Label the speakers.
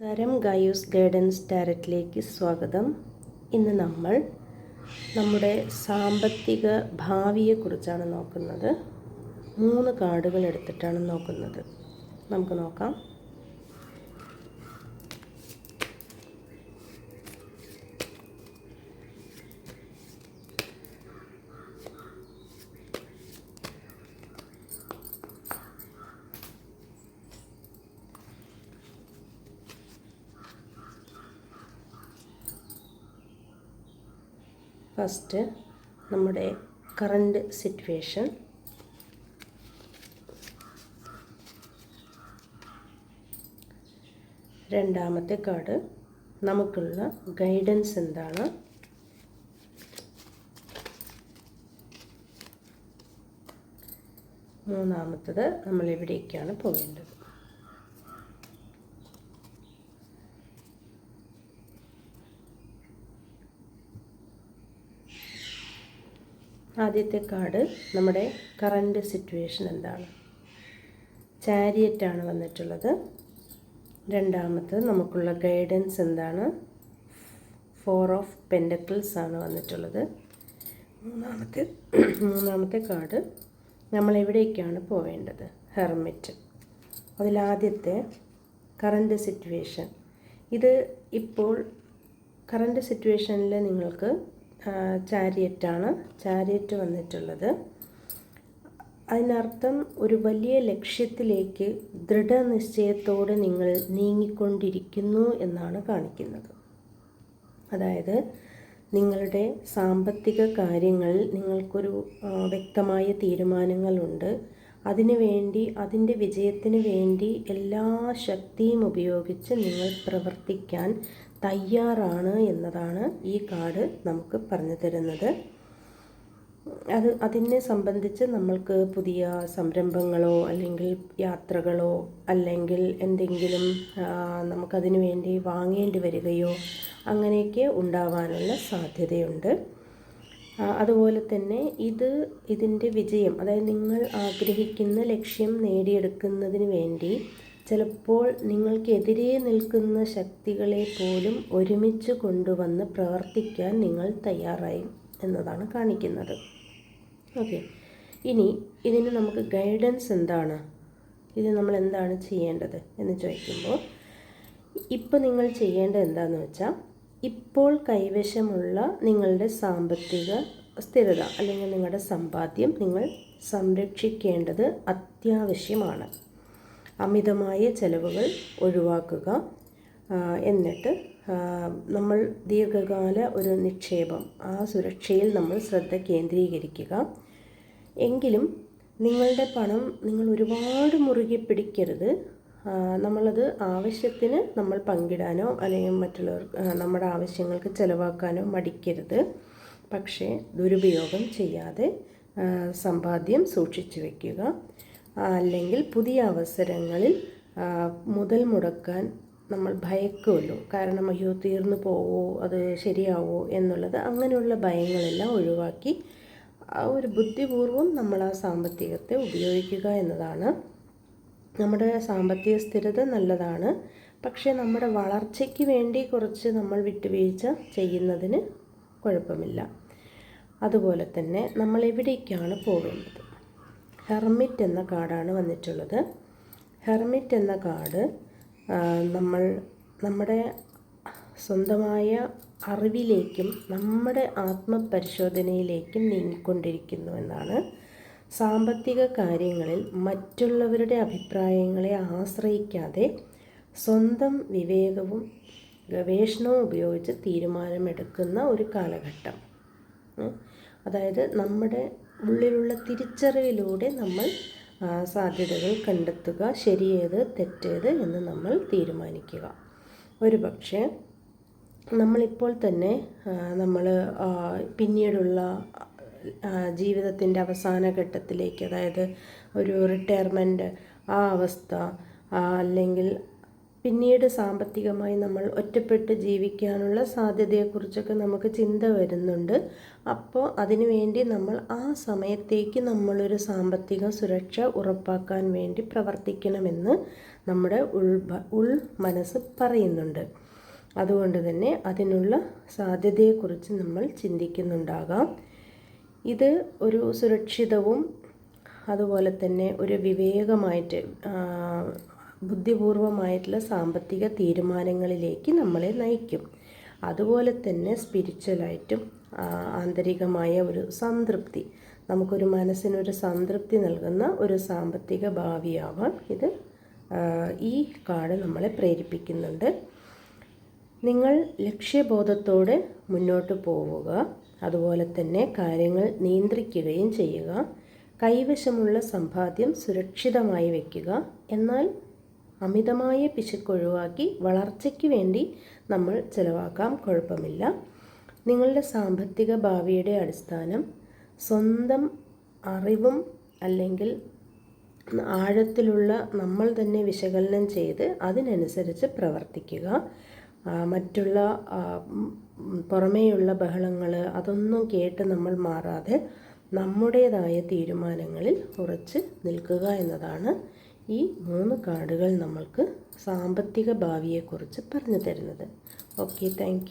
Speaker 1: നമസ്കാരം. ഗായൂസ് ഗൈഡൻസ് ഡയറക്റ്റിലേക്ക് സ്വാഗതം. ഇന്ന് നമ്മൾ നമ്മുടെ സാമ്പത്തിക ഭാവിയെക്കുറിച്ചാണ് നോക്കുന്നത്. മൂന്ന് കാർഡുകൾ എടുത്തിട്ടാണ് നോക്കുന്നത്. നമുക്ക് നോക്കാം. ഫസ്റ്റ് നമ്മുടെ കറണ്ട് സിറ്റുവേഷൻ രണ്ടാമത്തെ കാർഡ് നമുക്കുള്ള ഗൈഡൻസ് എന്താണ്? മൂന്നാമത്തത് നമ്മൾ എവിടേക്കാണ് പോകേണ്ടത് ആദ്യത്തെ കാർഡ് നമ്മുടെ കറണ്ട് സിറ്റുവേഷൻ എന്താണ്? ചാരിയറ്റാണ് വന്നിട്ടുള്ളത്. രണ്ടാമത്തത് നമുക്കുള്ള ഗൈഡൻസ് എന്താണ്? ഫോർ ഓഫ് പെൻഡക്കിൾസ് ആണ് വന്നിട്ടുള്ളത്. മൂന്നാമത്തെ മൂന്നാമത്തെ കാർഡ് നമ്മൾ എവിടേക്കാണ് പോവേണ്ടത്? ഹെർമിറ്റ് അതിലാദ്യത്തെ കറണ്ട് സിറ്റുവേഷൻ ഇത് ഇപ്പോൾ കറണ്ട് സിറ്റുവേഷനിൽ നിങ്ങൾക്ക് ചാരിയറ്റാണ്. ചാരിയറ്റ് വന്നിട്ടുള്ളത്. അതിനർത്ഥം ഒരു വലിയ ലക്ഷ്യത്തിലേക്ക് ദൃഢനിശ്ചയത്തോടെ നിങ്ങൾ നീങ്ങിക്കൊണ്ടിരിക്കുന്നു എന്നാണ് കാണിക്കുന്നത്. അതായത് നിങ്ങളുടെ സാമ്പത്തിക കാര്യങ്ങളിൽ നിങ്ങൾക്കൊരു വ്യക്തമായ തീരുമാനങ്ങളുണ്ട്. അതിനു വേണ്ടി അതിന്റെ വിജയത്തിന് വേണ്ടി എല്ലാ ശക്തിയും ഉപയോഗിച്ച് നിങ്ങൾ പ്രവർത്തിക്കാൻ തയ്യാറാണ് എന്നതാണ് ഈ കാർഡ് നമുക്ക് പറഞ്ഞു തരുന്നത്. അത് അതിനെ സംബന്ധിച്ച് നമ്മൾക്ക് പുതിയ സംരംഭങ്ങളോ അല്ലെങ്കിൽ യാത്രകളോ അല്ലെങ്കിൽ എന്തെങ്കിലും നമുക്കതിനു വേണ്ടി വാങ്ങേണ്ടി വരികയോ അങ്ങനെയൊക്കെ ഉണ്ടാവാനുള്ള സാധ്യതയുണ്ട്. അതുപോലെ തന്നെ ഇത് ഇതിന്റെ വിജയം അതായത് നിങ്ങൾ ആഗ്രഹിക്കുന്ന ലക്ഷ്യം നേടിയെടുക്കുന്നതിന് വേണ്ടി ചിലപ്പോൾ നിങ്ങൾക്കെതിരെ നിൽക്കുന്ന ശക്തികളെ പോലും ഒരുമിച്ച് കൊണ്ടുവന്ന് പ്രവർത്തിക്കാൻ നിങ്ങൾ തയ്യാറായി എന്നതാണ് കാണിക്കുന്നത്. ഓക്കെ. ഇനി ഇതിന് നമുക്ക് ഗൈഡൻസ് എന്താണ്? ഇത് നമ്മൾ എന്താണ് ചെയ്യേണ്ടത് എന്ന് ചോദിക്കുമ്പോൾ ഇപ്പോൾ നിങ്ങൾ ചെയ്യേണ്ടത് എന്താണെന്ന് വെച്ചാൽ ഇപ്പോൾ കൈവശമുള്ള നിങ്ങളുടെ സാമ്പത്തിക സ്ഥിരത അല്ലെങ്കിൽ നിങ്ങളുടെ സമ്പാദ്യം നിങ്ങൾ സംരക്ഷിക്കേണ്ടത് അത്യാവശ്യമാണ്. അമിതമായ ചിലവുകൾ ഒഴിവാക്കുക എന്നിട്ട് നമ്മൾ ദീർഘകാല ഒരു നിക്ഷേപം ആ സുരക്ഷയിൽ നമ്മൾ ശ്രദ്ധ കേന്ദ്രീകരിക്കുക. എങ്കിലും നിങ്ങളുടെ പണം നിങ്ങൾ ഒരുപാട് മുറുകെ പിടിക്കരുത്. നമ്മളത് ആവശ്യത്തിന് നമ്മൾ പങ്കിടാനോ അല്ലെങ്കിൽ മറ്റുള്ളവർ നമ്മുടെ ആവശ്യങ്ങൾക്ക് ചിലവാക്കാനോ മടിക്കരുത്. പക്ഷേ ദുരുപയോഗം ചെയ്യാതെ സമ്പാദ്യം സൂക്ഷിച്ചു വയ്ക്കുക അല്ലെങ്കിൽ പുതിയ അവസരങ്ങളിൽ മുതൽ മുടക്കാൻ നമ്മൾ ഭയക്കുമല്ലോ. കാരണം അയ്യോ തീർന്നു പോവോ അത് ശരിയാവോ എന്നുള്ളത് അങ്ങനെയുള്ള ഭയങ്ങളെല്ലാം ഒഴിവാക്കി ഒരു ബുദ്ധിപൂർവം നമ്മൾ ആ സാമ്പത്തികത്തെ ഉപയോഗിക്കുക എന്നതാണ്. നമ്മുടെ സാമ്പത്തിക സ്ഥിരത നല്ലതാണ്. പക്ഷേ നമ്മുടെ വളർച്ചയ്ക്ക് വേണ്ടി കുറച്ച് നമ്മൾ വിട്ടുവീഴ്ച ചെയ്യുന്നതിന് കുഴപ്പമില്ല. അതുപോലെ തന്നെ നമ്മൾ എവിടേക്കാണ് പോവേണ്ടത്? ഹെർമിറ്റ് എന്ന കാർഡാണ് വന്നിട്ടുള്ളത്. ഹെർമിറ്റ് എന്ന കാർഡ് നമ്മൾ നമ്മുടെ സ്വന്തമായ അറിവിലേക്കും നമ്മുടെ ആത്മപരിശോധനയിലേക്കും നീങ്ങിക്കൊണ്ടിരിക്കുന്നു എന്നാണ്. സാമ്പത്തിക കാര്യങ്ങളിൽ മറ്റുള്ളവരുടെ അഭിപ്രായങ്ങളെ ആശ്രയിക്കാതെ സ്വന്തം വിവേകവും ഗവേഷണവും ഉപയോഗിച്ച് തീരുമാനമെടുക്കുന്ന ഒരു കാലഘട്ടം. അതായത് നമ്മുടെ ഉള്ളിലുള്ള തിരിച്ചറിവിലൂടെ നമ്മൾ സാധ്യതകൾ കണ്ടെത്തുക ശരിയേത് തെറ്റേത് എന്ന് നമ്മൾ തീരുമാനിക്കുക. ഒരു പക്ഷേ നമ്മളിപ്പോൾ തന്നെ നമ്മൾ പിന്നീടുള്ള ജീവിതത്തിന്റെ അവസാന ഘട്ടത്തിലേക്ക് അതായത് ഒരു റിട്ടയർമെന്റ് ആ അവസ്ഥ അല്ലെങ്കിൽ പിന്നീട് സാമ്പത്തികമായി നമ്മൾ ഒറ്റപ്പെട്ട് ജീവിക്കാനുള്ള സാധ്യതയെക്കുറിച്ചൊക്കെ നമുക്ക് ചിന്ത വരുന്നുണ്ട്. അപ്പോൾ അതിനുവേണ്ടി നമ്മൾ ആ സമയത്തേക്ക് നമ്മളൊരു സാമ്പത്തിക സുരക്ഷ ഉറപ്പാക്കാൻ വേണ്ടി പ്രവർത്തിക്കണമെന്ന് നമ്മുടെ ഉൾ ഉൾ മനസ്സ് പറയുന്നുണ്ട്. അതുകൊണ്ട് തന്നെ അതിനുള്ള സാധ്യതയെക്കുറിച്ച് നമ്മൾ ചിന്തിക്കുന്നുണ്ടാകാം. ഇത് ഒരു സുരക്ഷിതവും അതുപോലെ തന്നെ ഒരു വിവേകമായിട്ട് ബുദ്ധിപൂർവമായിട്ടുള്ള സാമ്പത്തിക തീരുമാനങ്ങളിലേക്ക് നമ്മളെ നയിക്കും. അതുപോലെ തന്നെ സ്പിരിച്വലായിട്ടും ആന്തരികമായ ഒരു സംതൃപ്തി. നമുക്കൊരു മനസ്സിനൊരു സംതൃപ്തി നൽകുന്ന ഒരു സാമ്പത്തിക ഭാവിയാവാം ഇത് ഈ കാർഡ് നമ്മളെ പ്രേരിപ്പിക്കുന്നുണ്ട്. നിങ്ങൾ ലക്ഷ്യബോധത്തോടെ മുന്നോട്ട് പോവുക. അതുപോലെ തന്നെ കാര്യങ്ങൾ നിയന്ത്രിക്കുകയും ചെയ്യുക. കൈവശമുള്ള സമ്പാദ്യം സുരക്ഷിതമായി വയ്ക്കുക എന്നാൽ അമിതമായ പിശുക്കൊഴിവാക്കി വളർച്ചയ്ക്ക് വേണ്ടി നമ്മൾ ചിലവാക്കാം കുഴപ്പമില്ല. നിങ്ങളുടെ സാമ്പത്തിക ഭാവിയുടെ അടിസ്ഥാനം സ്വന്തം അറിവും അല്ലെങ്കിൽ ആഴത്തിലുള്ള നമ്മൾ തന്നെ വിശകലനം ചെയ്ത് അതിനനുസരിച്ച് പ്രവർത്തിക്കുക. മറ്റുള്ള പുറമേയുള്ള ബഹളങ്ങൾ അതൊന്നും കേട്ട് നമ്മൾ മാറാതെ നമ്മുടേതായ തീരുമാനങ്ങളിൽ ഉറച്ച് നിൽക്കുക എന്നതാണ് ഈ മൂന്ന് കാർഡുകൾ നമ്മൾക്ക് സാമ്പത്തിക ഭാവിയെക്കുറിച്ച് പറഞ്ഞു തരുന്നത്. Okay thank